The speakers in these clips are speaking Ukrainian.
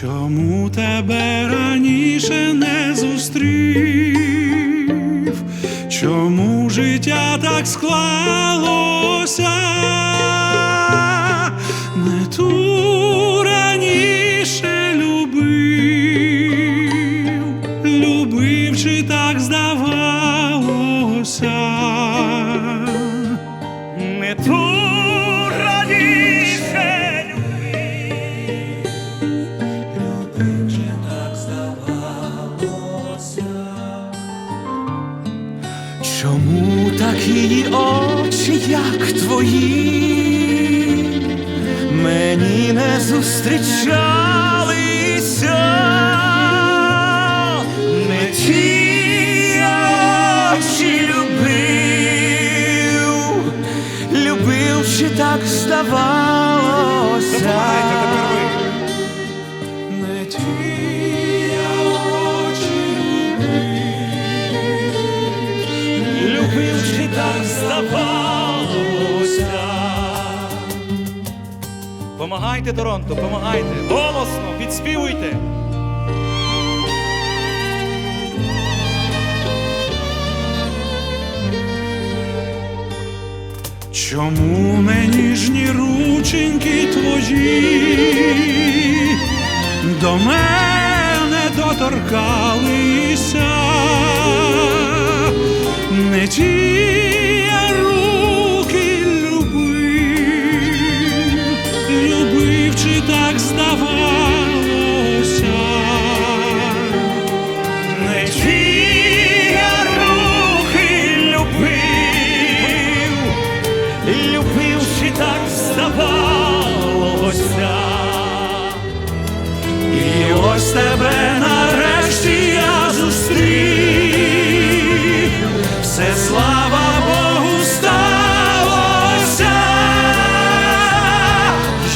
Чому тебе раніше не зустрів? Чому життя так склалося? Чому такі очі, як твої, мені не зустрічалися, не ті очі любив, любив, чи так здавалося. Любив, чи так здавалося. Помагайте, Торонто, помагайте. Голосно, підспівуйте. Чому не ніжні рученьки твої до мене доторкалися,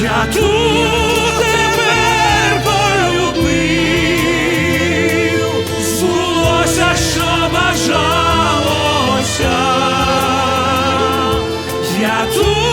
Я святу тепер полюбив, збулося, що бажалося. Я тут